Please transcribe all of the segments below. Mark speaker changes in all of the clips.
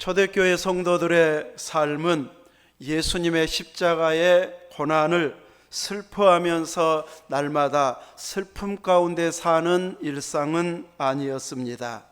Speaker 1: 초대교회 성도들의 삶은 예수님의 십자가의 고난을 슬퍼하면서 날마다 슬픔 가운데 사는 일상은 아니었습니다.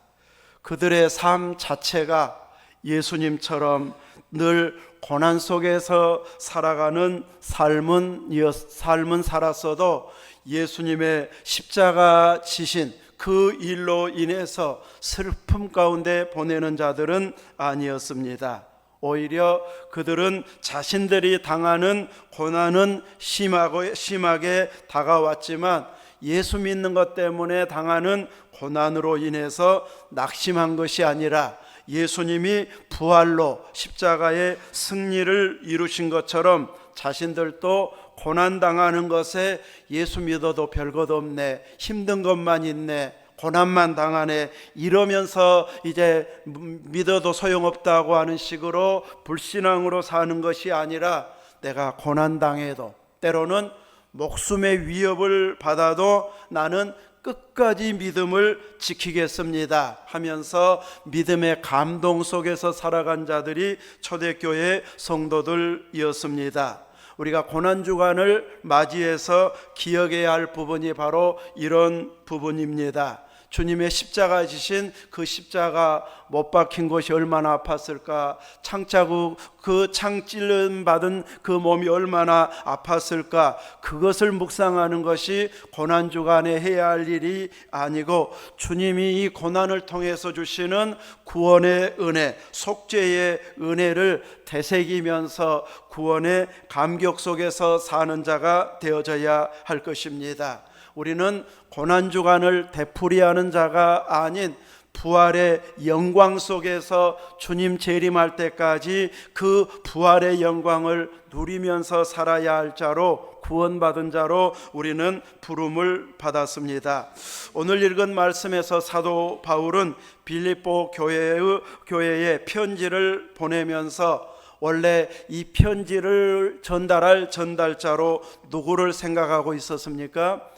Speaker 1: 그들의 삶 자체가 예수님처럼 늘 고난 속에서 살아가는 삶은 삶은 살았어도 예수님의 십자가 지신 그 일로 인해서 슬픔 가운데 보내는 자들은 아니었습니다. 오히려 그들은 자신들이 당하는 고난은 심하고 심하게 다가왔지만 예수 믿는 것 때문에 당하는 고난으로 인해서 낙심한 것이 아니라 예수님이 부활로 십자가의 승리를 이루신 것처럼 자신들도 고난 당하는 것에 예수 믿어도 별것 없네. 힘든 것만 있네. 고난만 당하네. 이러면서 이제 믿어도 소용없다고 하는 식으로 불신앙으로 사는 것이 아니라 내가 고난 당해도 때로는 목숨의 위협을 받아도 나는 끝까지 믿음을 지키겠습니다 하면서 믿음의 감동 속에서 살아간 자들이 초대교회 성도들이었습니다. 우리가 고난 주간을 맞이해서 기억해야 할 부분이 바로 이런 부분입니다. 주님의 십자가 지신 그 십자가 못 박힌 것이 얼마나 아팠을까? 창자국 그 창 찔름 받은 그 몸이 얼마나 아팠을까? 그것을 묵상하는 것이 고난 주간에 해야 할 일이 아니고 주님이 이 고난을 통해서 주시는 구원의 은혜, 속죄의 은혜를 되새기면서 구원의 감격 속에서 사는 자가 되어져야 할 것입니다. 우리는 고난 주간을 되풀이하는 자가 아닌 부활의 영광 속에서 주님 재림할 때까지 그 부활의 영광을 누리면서 살아야 할 자로 구원받은 자로 우리는 부름을 받았습니다. 오늘 읽은 말씀에서 사도 바울은 빌립보 교회의 교회에 편지를 보내면서 원래 이 편지를 전달할 전달자로 누구를 생각하고 있었습니까?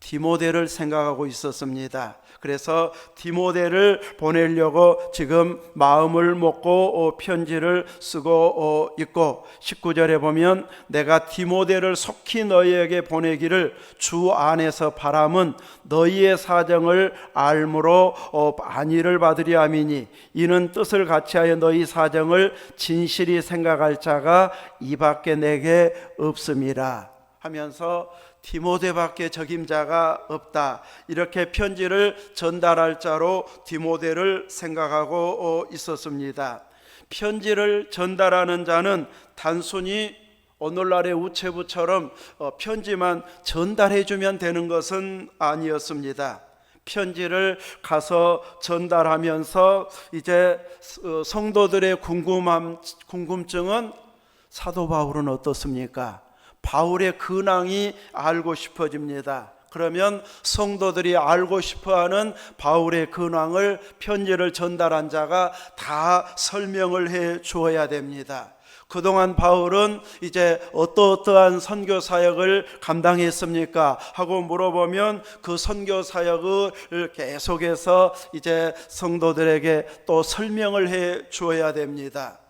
Speaker 1: 디모데를 생각하고 있었습니다. 그래서 디모데를 보내려고 지금 마음을 먹고 어, 편지를 쓰고 어, 있고 19절에 보면 내가 디모데를 속히 너희에게 보내기를 주 안에서 바람은 너희의 사정을 알므로 어, 안위를 받으려 함이니 이는 뜻을 같이하여 너희 사정을 진실히 생각할 자가 이밖에 내게 없음이라 하면서 디모데밖에 적임자가 없다. 이렇게 편지를 전달할 자로 디모데를 생각하고 있었습니다. 편지를 전달하는 자는 단순히 오늘날의 우체부처럼 편지만 전달해 주면 되는 것은 아니었습니다. 편지를 가서 전달하면서 이제 성도들의 궁금함 궁금증은 사도 바울은 어떻습니까? 바울의 근황이 알고 싶어집니다. 그러면 성도들이 알고 싶어 하는 바울의 근황을 편지를 전달한 자가 다 설명을 해 주어야 됩니다. 그동안 바울은 이제 어떠어떠한 선교 사역을 감당했습니까? 하고 물어보면 그 선교 사역을 계속해서 이제 성도들에게 또 설명을 해 주어야 됩니다.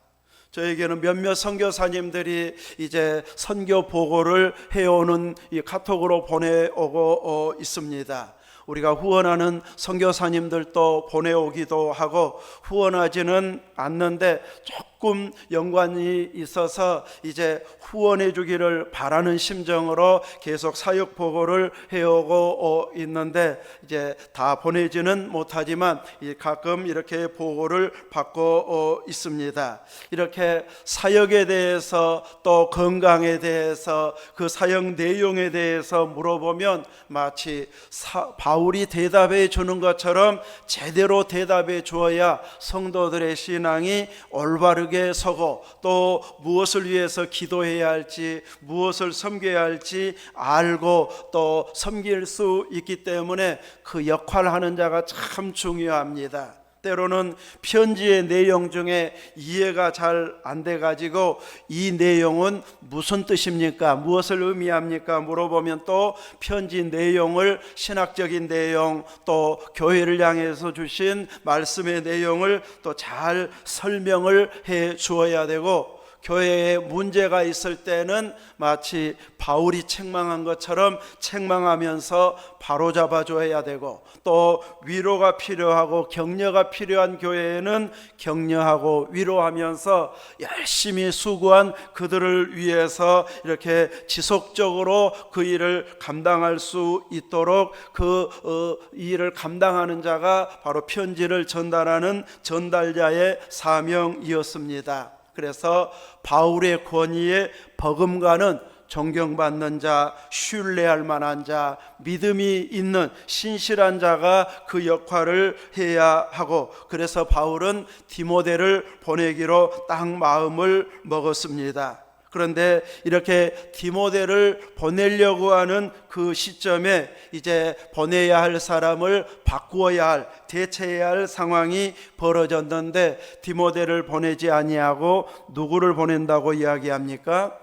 Speaker 1: 저에게는 몇몇 선교사님들이 이제 선교 보고를 해오는 이 카톡으로 보내오고 어, 있습니다. 우리가 후원하는 선교사님들 도 보내오기도 하고 후원하지는 않는데 조금 연관이 있어서 이제 후원해 주기를 바라는 심정으로 계속 사역 보고를 해오고 있는데 이제 다 보내지는 못하지만 가끔 이렇게 보고를 받고 있습니다. 이렇게 사역에 대해서 또 건강에 대해서 그 사역 내용에 대해서 물어보면 마치 사, 바울 이 대답해 주는 것처럼 제대로 대답해 주어야 성도들의 신앙이 올바르게 서고 또 무엇을 위해서 기도해야 할지 무엇을 섬겨야 할지 알고 또 섬길 수 있기 때문에 그 역할을 하는 자가 참 중요합니다. 때로는 편지의 내용 중에 이해가 잘 안 돼 가지고 이 내용은 무슨 뜻입니까? 무엇을 의미합니까? 물어보면 또 편지 내용을 신학적인 내용 또 교회를 향해서 주신 말씀의 내용을 또 잘 설명을 해 주어야 되고 교회에 문제가 있을 때는 마치 바울이 책망한 것처럼 책망하면서 바로잡아 줘야 되고 또 위로가 필요하고 격려가 필요한 교회에는 격려하고 위로하면서 열심히 수고한 그들을 위해서 이렇게 지속적으로 그 일을 감당할 수 있도록 그 어, 일을 감당하는 자가 바로 편지를 전달하는 전달자의 사명이었습니다. 그래서 바울의 권위에 버금가는 존경받는 자, 신뢰할 만한 자, 믿음이 있는 신실한 자가 그 역할을 해야 하고 그래서 바울은 디모데를 보내기로 딱 마음을 먹었습니다. 그런데 이렇게 디모데를 보내려고 하는 그 시점에 이제 보내야 할 사람을 바꾸어야 할 대체해야 할 상황이 벌어졌는데 디모데를 보내지 아니하고 누구를 보낸다고 이야기합니까?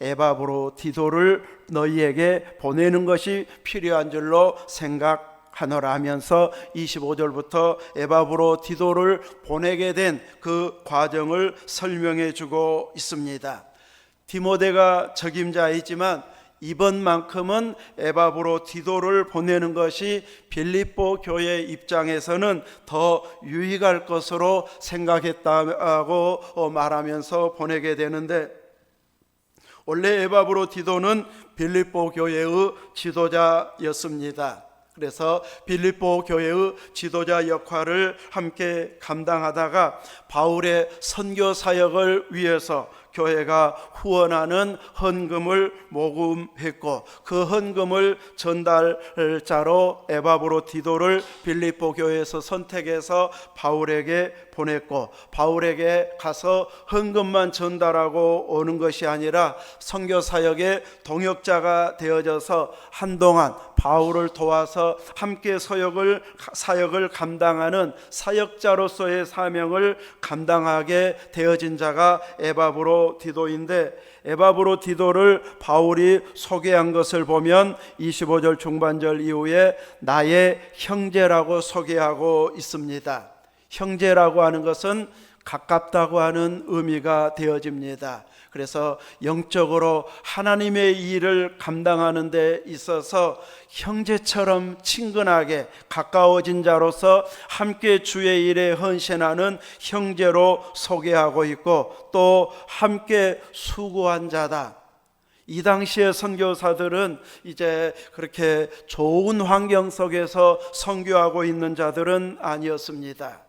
Speaker 1: 에바브로 디도를 너희에게 보내는 것이 필요한 줄로 생각 하노라 하면서 25절부터 에바브로 디도를 보내게 된 그 과정을 설명해 주고 있습니다. 디모데가 적임자이지만 이번만큼은 에바브로 디도를 보내는 것이 빌립보 교회 입장에서는 더 유익할 것으로 생각했다고 말하면서 보내게 되는데 원래 에바브로 디도는 빌립보 교회의 지도자였습니다. 그래서 빌립보 교회의 지도자 역할을 함께 감당하다가 바울의 선교 사역을 위해서 교회가 후원하는 헌금을 모금했고 그 헌금을 전달자로 에바브로 디도를 빌립보 교회에서 선택해서 바울에게 보냈고 바울에게 가서 헌금만 전달하고 오는 것이 아니라 선교 사역의 동역자가 되어져서 한동안 바울을 도와서 함께 서역을 사역을 감당하는 사역자로서의 사명을 감당하게 되어진 자가 에바브로 디도인데 에바브로 디도를 바울이 소개한 것을 보면 25절 중반절 이후에 나의 형제라고 소개하고 있습니다. 형제라고 하는 것은 가깝다고 하는 의미가 되어집니다. 그래서 영적으로 하나님의 일을 감당하는 데 있어서 형제처럼 친근하게 가까워진 자로서 함께 주의 일에 헌신하는 형제로 소개하고 있고 또 함께 수고한 자다. 이 당시의 선교사들은 이제 그렇게 좋은 환경 속에서 선교하고 있는 자들은 아니었습니다.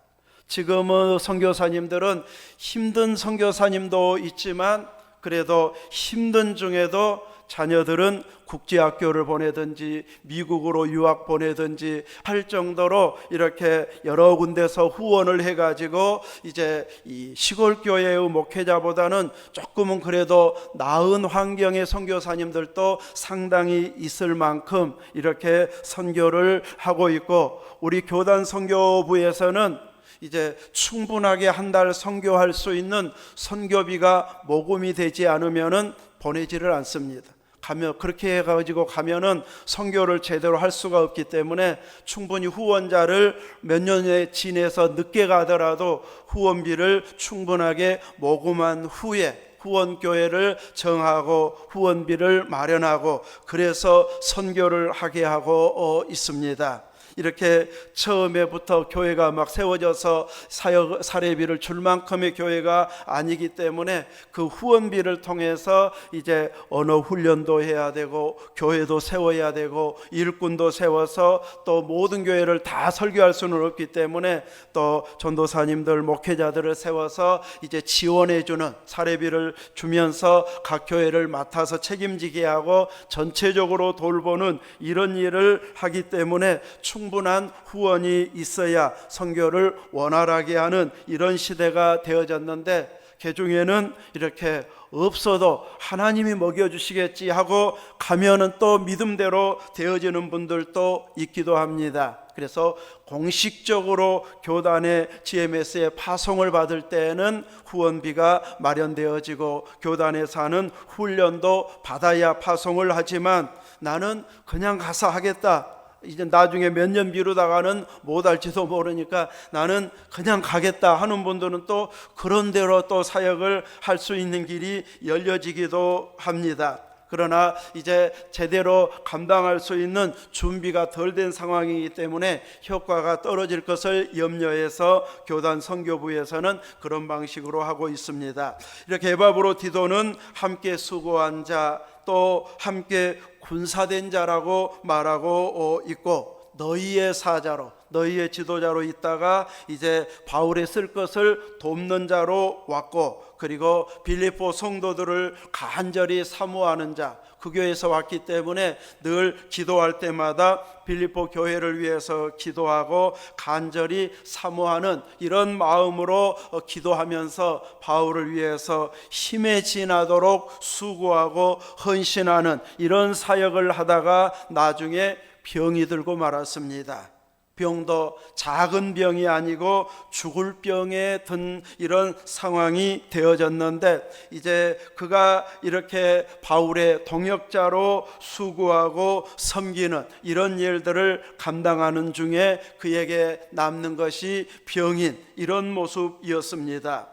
Speaker 1: 지금은 선교사님들은 힘든 선교사님도 있지만 그래도 힘든 중에도 자녀들은 국제학교를 보내든지 미국으로 유학 보내든지 할 정도로 이렇게 여러 군데서 후원을 해가지고 이제 이 시골 교회의 목회자보다는 조금은 그래도 나은 환경의 선교사님들도 상당히 있을 만큼 이렇게 선교를 하고 있고 우리 교단 선교부에서는 이제 충분하게 한 달 선교할 수 있는 선교비가 모금이 되지 않으면은 보내지를 않습니다. 가면 그렇게 해가지고 가면은 선교를 제대로 할 수가 없기 때문에 충분히 후원자를 몇 년에 지내서 늦게 가더라도 후원비를 충분하게 모금한 후에 후원 교회를 정하고 후원비를 마련하고 그래서 선교를 하게 하고 있습니다. 이렇게 처음에부터 교회가 막 세워져서 사역 사례비를 줄 만큼의 교회가 아니기 때문에 그 후원비를 통해서 이제 언어 훈련도 해야 되고 교회도 세워야 되고 일꾼도 세워서 또 모든 교회를 다 설교할 수는 없기 때문에 또 전도사님들 목회자들을 세워서 이제 지원해 주는 사례비를 주면서 각 교회를 맡아서 책임지게 하고 전체적으로 돌보는 이런 일을 하기 때문에 충 충분한 후원이 있어야 선교를 원활하게 하는 이런 시대가 되어졌는데 개중에는 이렇게 없어도 하나님이 먹여주시겠지 하고 가면은 또 믿음대로 되어지는 분들도 있기도 합니다. 그래서 공식적으로 교단의 GMS에 파송을 받을 때에는 후원비가 마련되어지고 교단에서 하는 훈련도 받아야 파송을 하지만 나는 그냥 가서 하겠다. 이제 나중에 몇 년 미루다가는 못 할지도 모르니까 나는 그냥 가겠다 하는 분들은 또 그런 대로 또 사역을 할 수 있는 길이 열려지기도 합니다. 그러나 이제 제대로 감당할 수 있는 준비가 덜 된 상황이기 때문에 효과가 떨어질 것을 염려해서 교단 선교부에서는 그런 방식으로 하고 있습니다. 이렇게 에바브로 디도는 함께 수고한 자, 또 함께 군사된 자라고 말하고 어, 있고 너희의 사자로 너희의 지도자로 있다가 이제 바울의 쓸 것을 돕는 자로 왔고 그리고 빌립보 성도들을 간절히 사모하는 자 그 교회에서 왔기 때문에 늘 기도할 때마다 빌립보 교회를 위해서 기도하고 간절히 사모하는 이런 마음으로 어, 기도하면서 바울을 위해서 힘에 지나도록 수고하고 헌신하는 이런 사역을 하다가 나중에 병이 들고 말았습니다. 병도 작은 병이 아니고 죽을 병에 든 이런 상황이 되어졌는데 이제 그가 이렇게 바울의 동역자로 수고하고 섬기는 이런 일들을 감당하는 중에 그에게 남는 것이 병인 이런 모습이었습니다.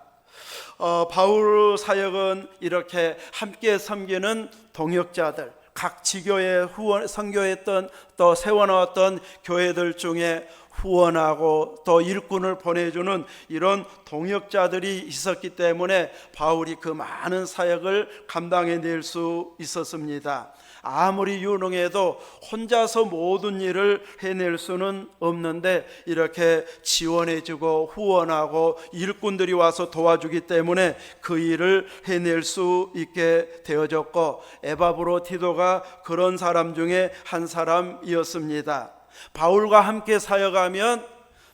Speaker 1: 어, 바울 사역은 이렇게 함께 섬기는 동역자들 각 지교에 후원 선교했던 또 세워놓았던 교회들 중에 후원하고 또 일꾼을 보내주는 이런 동역자들이 있었기 때문에 바울이 그 많은 사역을 감당해낼 수 있었습니다. 아무리 유능해도 혼자서 모든 일을 해낼 수는 없는데 이렇게 지원해주고 후원하고 일꾼들이 와서 도와주기 때문에 그 일을 해낼 수 있게 되어졌고 에바브로 티도가 그런 사람 중에 한 사람이었습니다. 바울과 함께 사역하면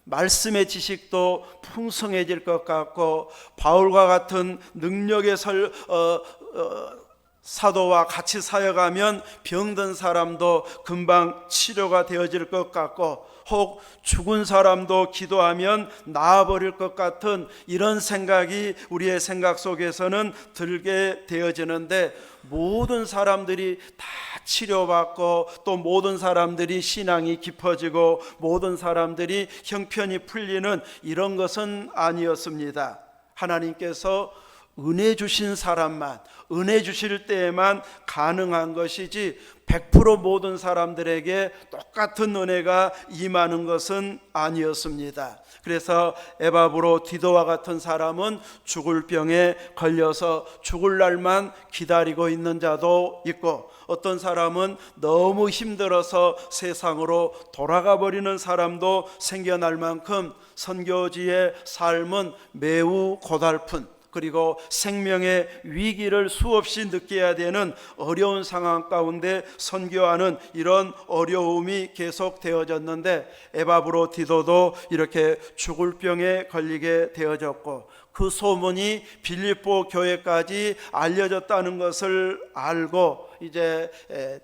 Speaker 1: 말씀의 지식도 풍성해질 것 같고 바울과 같은 능력의 설, 어, 어, 사도와 같이 사역하면 병든 사람도 금방 치료가 되어질 것 같고 혹 죽은 사람도 기도하면 나아버릴 것 같은 이런 생각이 우리의 생각 속에서는 들게 되어지는데 모든 사람들이 다 치료받고 또 모든 사람들이 신앙이 깊어지고 모든 사람들이 형편이 풀리는 이런 것은 아니었습니다. 하나님께서 은혜 주신 사람만 은혜 주실 때에만 가능한 것이지 100% 모든 사람들에게 똑같은 은혜가 임하는 것은 아니었습니다. 그래서 에바브로 디도와 같은 사람은 죽을 병에 걸려서 죽을 날만 기다리고 있는 자도 있고 어떤 사람은 너무 힘들어서 세상으로 돌아가 버리는 사람도 생겨날 만큼 선교지의 삶은 매우 고달픈 그리고 생명의 위기를 수없이 느껴야 되는 어려운 상황 가운데 선교하는 이런 어려움이 계속 되어졌는데 에바브로 디도도 이렇게 죽을 병에 걸리게 되어졌고 그 소문이 빌립보 교회까지 알려졌다는 것을 알고 이제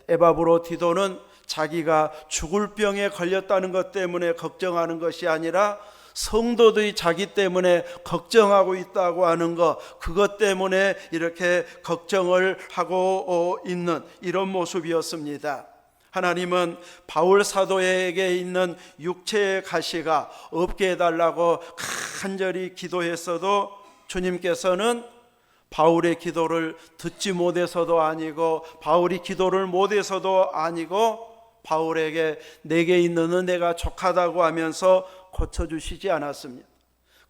Speaker 1: 에바브로 디도는 자기가 죽을 병에 걸렸다는 것 때문에 걱정하는 것이 아니라 성도들이 자기 때문에 걱정하고 있다고 하는 것, 그것 때문에 이렇게 걱정을 하고 어, 있는 이런 모습이었습니다. 하나님은 바울 사도에게 있는 육체의 가시가 없게 해달라고 간절히 기도했어도 주님께서는 바울의 기도를 듣지 못해서도 아니고 바울이 기도를 못해서도 아니고 바울에게 내게 있는 은혜가 족하다고 하면서 고쳐주시지 않았습니다.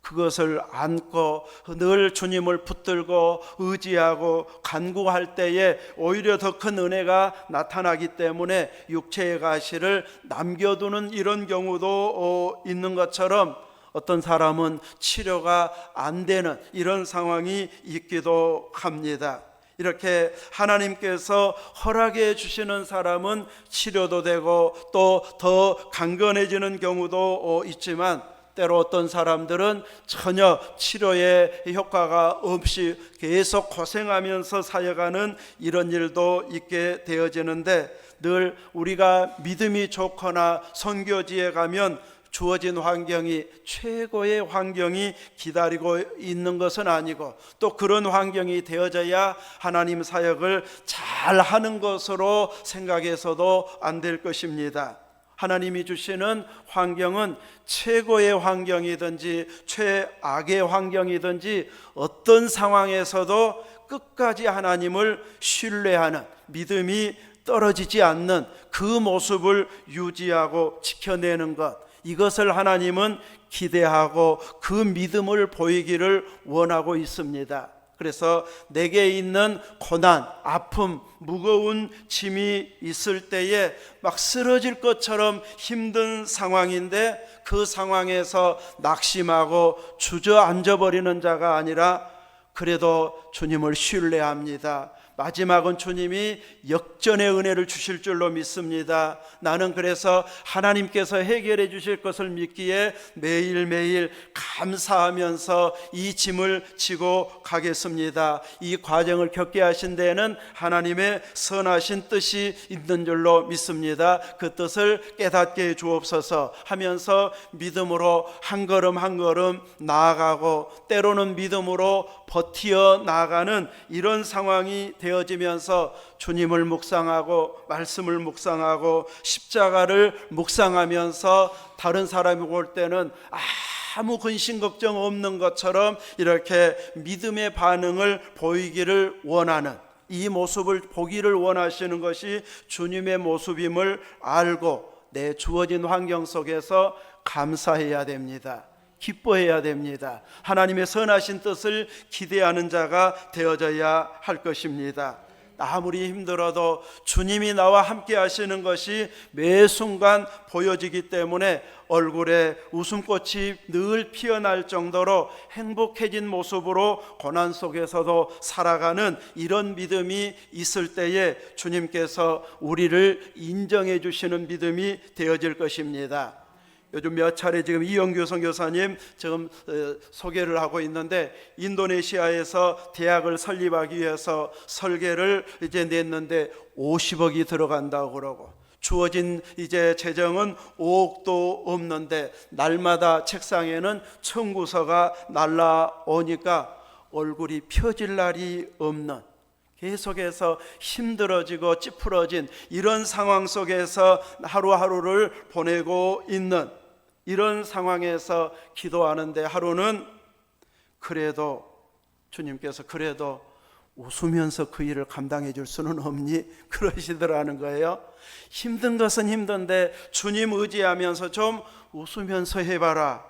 Speaker 1: 그것을 안고 늘 주님을 붙들고 의지하고 간구할 때에 오히려 더 큰 은혜가 나타나기 때문에 육체의 가시를 남겨두는 이런 경우도 어, 있는 것처럼 어떤 사람은 치료가 안 되는 이런 상황이 있기도 합니다. 이렇게 하나님께서 허락해 주시는 사람은 치료도 되고 또 더 강건해지는 경우도 어, 있지만 때로 어떤 사람들은 전혀 치료의 효과가 없이 계속 고생하면서 사역하는 이런 일도 있게 되어지는데 늘 우리가 믿음이 좋거나 선교지에 가면 주어진 환경이 최고의 환경이 기다리고 있는 것은 아니고 또 그런 환경이 되어져야 하나님 사역을 잘 하는 것으로 생각해서도 안 될 것입니다. 하나님이 주시는 환경은 최고의 환경이든지 최악의 환경이든지 어떤 상황에서도 끝까지 하나님을 신뢰하는 믿음이 떨어지지 않는 그 모습을 유지하고 지켜내는 것 이것을 하나님은 기대하고 그 믿음을 보이기를 원하고 있습니다. 그래서 내게 있는 고난, 아픔, 무거운 짐이 있을 때에 막 쓰러질 것처럼 힘든 상황인데 그 상황에서 낙심하고 주저앉아 버리는 자가 아니라 그래도 주님을 신뢰합니다. 마지막은 주님이 역전의 은혜를 주실 줄로 믿습니다. 나는 그래서 하나님께서 해결해 주실 것을 믿기에 매일매일 감사하면서 이 짐을 지고 가겠습니다. 이 과정을 겪게 하신 데에는 하나님의 선하신 뜻이 있는 줄로 믿습니다. 그 뜻을 깨닫게 해 주옵소서 하면서 믿음으로 한 걸음 한 걸음 나아가고 때로는 믿음으로 버티어 나아가는 이런 상황이 되어지면서 주님을 묵상하고 말씀을 묵상하고 십자가를 묵상하면서 다른 사람이 올 때는 아무 근심 걱정 없는 것처럼 이렇게 믿음의 반응을 보이기를 원하는 이 모습을 보기를 원하시는 것이 주님의 모습임을 알고 내 주어진 환경 속에서 감사해야 됩니다. 기뻐해야 됩니다. 하나님의 선하신 뜻을 기대하는 자가 되어져야 할 것입니다. 아무리 힘들어도 주님이 나와 함께 하시는 것이 매 순간 보여지기 때문에 얼굴에 웃음꽃이 늘 피어날 정도로 행복해진 모습으로 고난 속에서도 살아가는 이런 믿음이 있을 때에 주님께서 우리를 인정해 주시는 믿음이 되어질 것입니다. 요즘 몇 차례 지금 이영규 선교사님 지금 어, 소개를 하고 있는데 인도네시아에서 대학을 설립하기 위해서 설계를 이제 냈는데 50억이 들어간다고 그러고 주어진 이제 재정은 5억도 없는데 날마다 책상에는 청구서가 날라오니까 얼굴이 펴질 날이 없는 계속해서 힘들어지고 찌푸러진 이런 상황 속에서 하루하루를 보내고 있는 이런 상황에서 기도하는데 하루는 그래도 주님께서 그래도 웃으면서 그 일을 감당해 줄 수는 없니? 그러시더라는 거예요. 힘든 것은 힘든데 주님 의지하면서 좀 웃으면서 해봐라.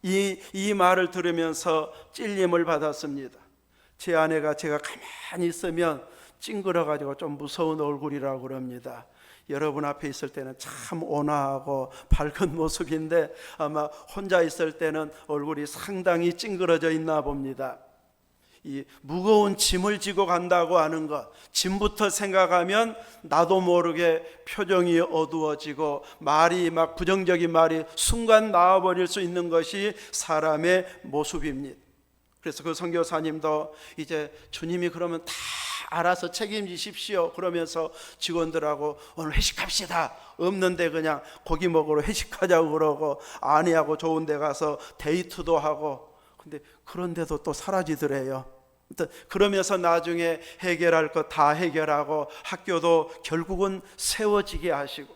Speaker 1: 이, 이 말을 들으면서 찔림을 받았습니다. 제 아내가 제가 가만히 있으면 찡그러가지고 좀 무서운 얼굴이라고 그럽니다. 여러분 앞에 있을 때는 참 온화하고 밝은 모습인데 아마 혼자 있을 때는 얼굴이 상당히 찡그러져 있나 봅니다. 이 무거운 짐을 지고 간다고 하는 것, 짐부터 생각하면 나도 모르게 표정이 어두워지고 말이 막 부정적인 말이 순간 나와버릴 수 있는 것이 사람의 모습입니다. 그래서 그 선교사님도 이제 주님이 그러면 다 알아서 책임지십시오. 그러면서 직원들하고 오늘 회식합시다. 없는데 그냥 고기 먹으러 회식하자고 그러고 아내하고 좋은 데 가서 데이트도 하고 근데 그런데도 또 사라지더래요. 그러면서 나중에 해결할 것 다 해결하고 학교도 결국은 세워지게 하시고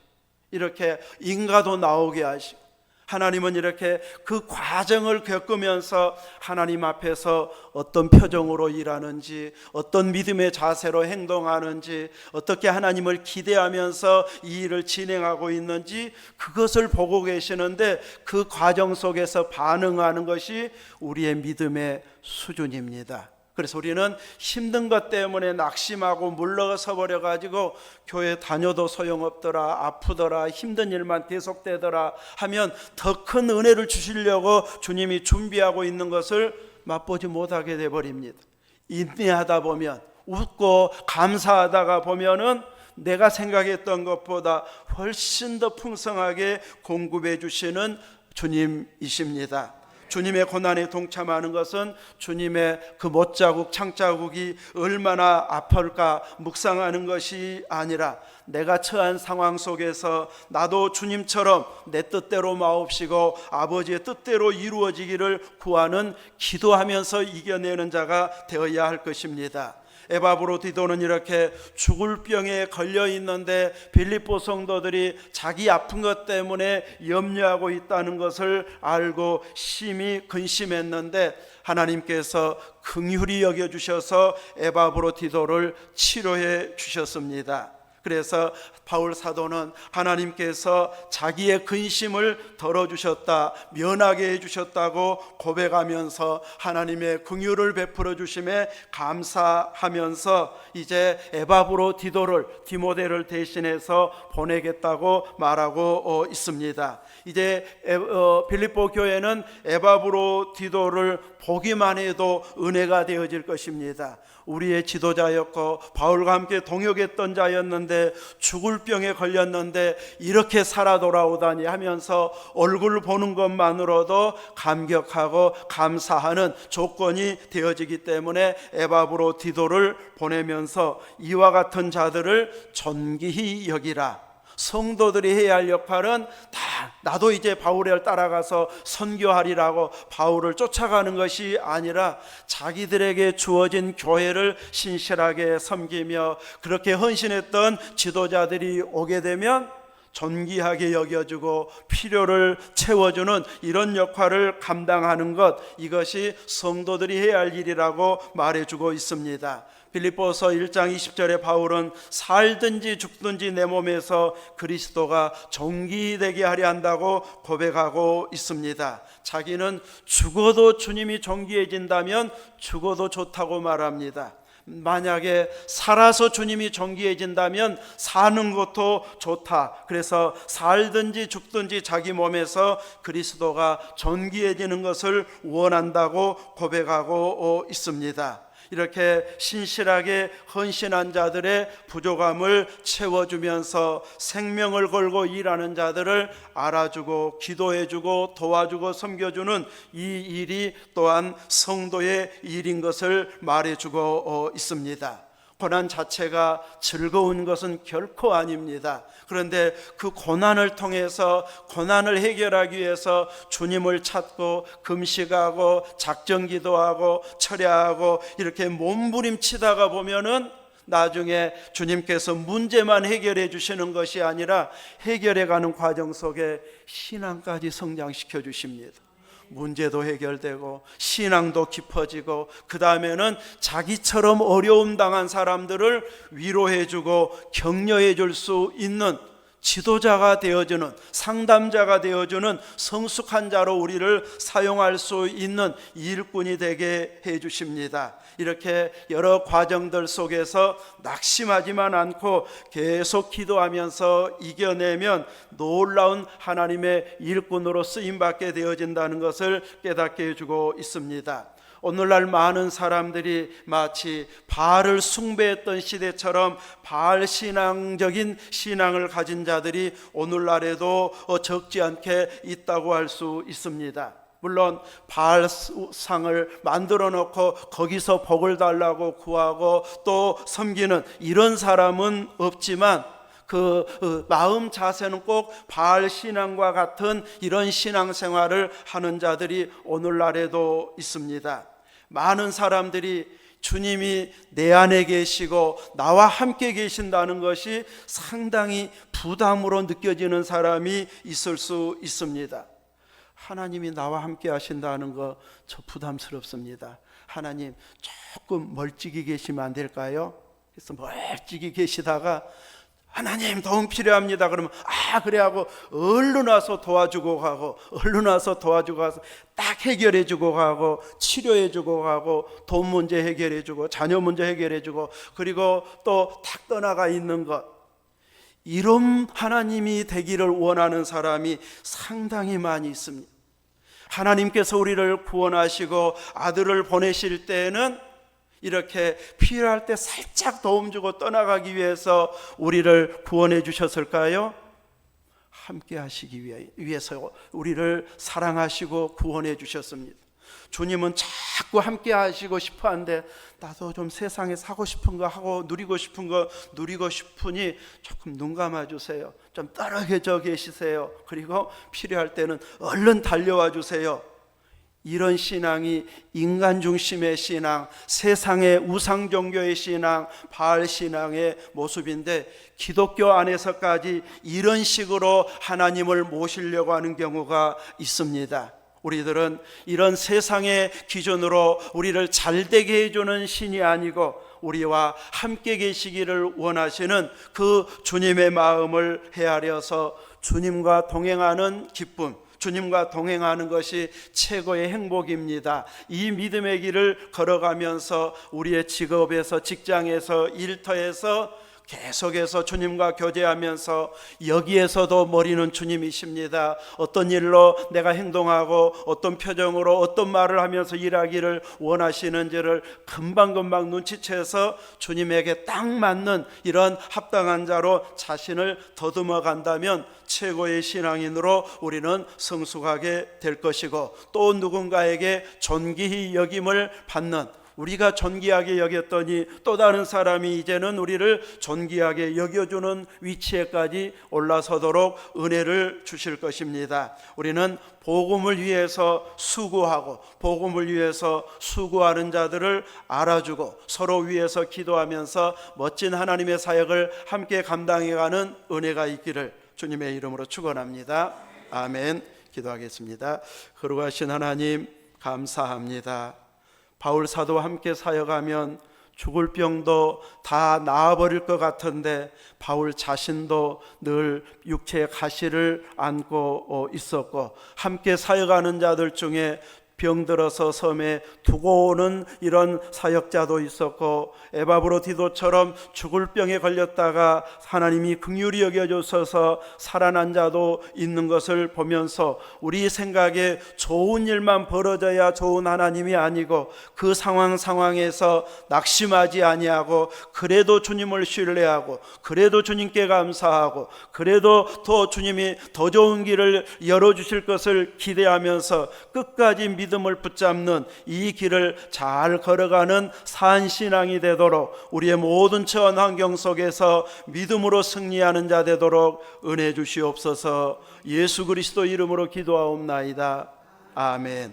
Speaker 1: 이렇게 인가도 나오게 하시고 하나님은 이렇게 그 과정을 겪으면서 하나님 앞에서 어떤 표정으로 일하는지, 어떤 믿음의 자세로 행동하는지, 어떻게 하나님을 기대하면서 이 일을 진행하고 있는지 그것을 보고 계시는데 그 과정 속에서 반응하는 것이 우리의 믿음의 수준입니다. 그래서 우리는 힘든 것 때문에 낙심하고 물러서 버려 가지고 교회 다녀도 소용없더라 아프더라 힘든 일만 계속되더라 하면 더 큰 은혜를 주시려고 주님이 준비하고 있는 것을 맛보지 못하게 돼 버립니다. 인내하다 보면 웃고 감사하다가 보면은 내가 생각했던 것보다 훨씬 더 풍성하게 공급해 주시는 주님이십니다. 주님의 고난에 동참하는 것은 주님의 그 못자국 창자국이 얼마나 아플까 묵상하는 것이 아니라 내가 처한 상황 속에서 나도 주님처럼 내 뜻대로 마옵시고 아버지의 뜻대로 이루어지기를 구하는 기도하면서 이겨내는 자가 되어야 할 것입니다. 에바브로 디도는 이렇게 죽을 병에 걸려 있는데 빌립보 성도들이 자기 아픈 것 때문에 염려하고 있다는 것을 알고 심히 근심했는데 하나님께서 긍휼히 여겨 주셔서 에바브로 디도를 치료해 주셨습니다. 그래서 바울 사도는 하나님께서 자기의 근심을 덜어주셨다, 면하게 해주셨다고 고백하면서 하나님의 긍휼을 베풀어 주심에 감사하면서 이제 에바브로 디도를 디모데를 대신해서 보내겠다고 말하고 어, 있습니다. 이제 에- 어, 빌립보 교회는 에바브로 디도를 보기만 해도 은혜가 되어질 것입니다. 우리의 지도자였고 바울과 함께 동역했던 자였는데 죽을 병에 걸렸는데 이렇게 살아 돌아오다니 하면서 얼굴 보는 것만으로도 감격하고 감사하는 조건이 되어지기 때문에 에바브로 디도를 보내면서 이와 같은 자들을 존귀히 여기라. 성도들이 해야 할 역할은 다 나도 이제 바울을 따라가서 선교하리라고 바울을 쫓아가는 것이 아니라 자기들에게 주어진 교회를 신실하게 섬기며 그렇게 헌신했던 지도자들이 오게 되면 존귀하게 여겨주고 필요를 채워주는 이런 역할을 감당하는 것 이것이 성도들이 해야 할 일이라고 말해주고 있습니다. 빌립보서 1장 20절에 바울은 살든지 죽든지 내 몸에서 그리스도가 정기되게 하려 한다고 고백하고 있습니다. 자기는 죽어도 주님이 정기해진다면 죽어도 좋다고 말합니다. 만약에 살아서 주님이 정기해진다면 사는 것도 좋다. 그래서 살든지 죽든지 자기 몸에서 그리스도가 정기해지는 것을 원한다고 고백하고 있습니다. 이렇게 신실하게 헌신한 자들의 부족함을 채워주면서 생명을 걸고 일하는 자들을 알아주고 기도해주고 도와주고 섬겨주는 이 일이 또한 성도의 일인 것을 말해주고 어, 있습니다. 고난 자체가 즐거운 것은 결코 아닙니다. 그런데 그 고난을 통해서 고난을 해결하기 위해서 주님을 찾고 금식하고 작정 기도하고 철야하고 이렇게 몸부림치다가 보면은 나중에 주님께서 문제만 해결해 주시는 것이 아니라 해결해 가는 과정 속에 신앙까지 성장시켜 주십니다. 문제도 해결되고 신앙도 깊어지고 그 다음에는 자기처럼 어려움 당한 사람들을 위로해주고 격려해줄 수 있는 지도자가 되어주는 상담자가 되어주는 성숙한 자로 우리를 사용할 수 있는 일꾼이 되게 해주십니다. 이렇게 여러 과정들 속에서 낙심하지만 않고 계속 기도하면서 이겨내면 놀라운 하나님의 일꾼으로 쓰임 받게 되어진다는 것을 깨닫게 해주고 있습니다. 오늘날 많은 사람들이 마치 바알을 숭배했던 시대처럼 바알 신앙적인 신앙을 가진 자들이 오늘날에도 어, 적지 않게 있다고 할 수 있습니다. 물론 바알 상을 만들어 놓고 거기서 복을 달라고 구하고 또 섬기는 이런 사람은 없지만 그 어, 마음 자세는 꼭 바알 신앙과 같은 이런 신앙 생활을 하는 자들이 오늘날에도 있습니다. 많은 사람들이 주님이 내 안에 계시고 나와 함께 계신다는 것이 상당히 부담으로 느껴지는 사람이 있을 수 있습니다. 하나님이 나와 함께 하신다는 거 저 부담스럽습니다. 하나님 조금 멀찍이 계시면 안 될까요? 그래서 멀찍이 계시다가 하나님 도움 필요합니다. 그러면 아 그래 하고 얼른 와서 도와주고 가고 얼른 와서 도와주고 가서 딱 해결해 주고 가고 치료해 주고 가고 돈 문제 해결해 주고 자녀 문제 해결해 주고 그리고 또 탁 떠나가 있는 것 이런 하나님이 되기를 원하는 사람이 상당히 많이 있습니다. 하나님께서 우리를 구원하시고 아들을 보내실 때에는 이렇게 필요할 때 살짝 도움 주고 떠나가기 위해서 우리를 구원해 주셨을까요? 함께 하시기 위해- 위해서 우리를 사랑하시고 구원해 주셨습니다. 주님은 자꾸 함께 하시고 싶어 하는데 나도 좀 세상에 사고 싶은 거 하고 누리고 싶은 거 누리고 싶으니 조금 눈 감아 주세요. 좀 떨어져 계시세요. 그리고 필요할 때는 얼른 달려와 주세요. 이런 신앙이 인간 중심의 신앙, 세상의 우상 종교의 신앙, 바알 신앙의 모습인데 기독교 안에서까지 이런 식으로 하나님을 모시려고 하는 경우가 있습니다. 우리들은 이런 세상의 기준으로 우리를 잘 되게 해주는 신이 아니고 우리와 함께 계시기를 원하시는 그 주님의 마음을 헤아려서 주님과 동행하는 기쁨, 주님과 동행하는 것이 최고의 행복입니다. 이 믿음의 길을 걸어가면서 우리의 직업에서, 직장에서, 일터에서 계속해서 주님과 교제하면서 여기에서도 머리는 주님이십니다. 어떤 일로 내가 행동하고 어떤 표정으로 어떤 말을 하면서 일하기를 원하시는지를 금방금방 눈치채서 주님에게 딱 맞는 이런 합당한 자로 자신을 더듬어 간다면 최고의 신앙인으로 우리는 성숙하게 될 것이고 또 누군가에게 존귀히 여김을 받는 우리가 존귀하게 여겼더니 또 다른 사람이 이제는 우리를 존귀하게 여겨주는 위치에까지 올라서도록 은혜를 주실 것입니다. 우리는 복음을 위해서 수고하고 복음을 위해서 수고하는 자들을 알아주고 서로 위해서 기도하면서 멋진 하나님의 사역을 함께 감당해가는 은혜가 있기를 주님의 이름으로 축원합니다. 아멘. 기도하겠습니다. 거룩하신 하나님 감사합니다. 바울 사도와 함께 사역하면 죽을 병도 다 나아버릴 것 같은데 바울 자신도 늘 육체의 가시를 안고 어, 있었고 함께 사역하는 자들 중에 병들어서 섬에 두고 오는 이런 사역자도 있었고 에바브로디도처럼 죽을 병에 걸렸다가 하나님이 긍휼히 여겨주셔서 살아난 자도 있는 것을 보면서 우리 생각에 좋은 일만 벌어져야 좋은 하나님이 아니고 그 상황 상황에서 낙심하지 아니하고 그래도 주님을 신뢰하고 그래도 주님께 감사하고 그래도 더 주님이 더 좋은 길을 열어 주실 것을 기대하면서 끝까지 믿음을 붙잡는 이 길을 잘 걸어가는 산신앙이 되도록 우리의 모든 처한 환경 속에서 믿음으로 승리하는 자 되도록 은혜 주시옵소서 예수 그리스도 이름으로 기도하옵나이다. 아멘.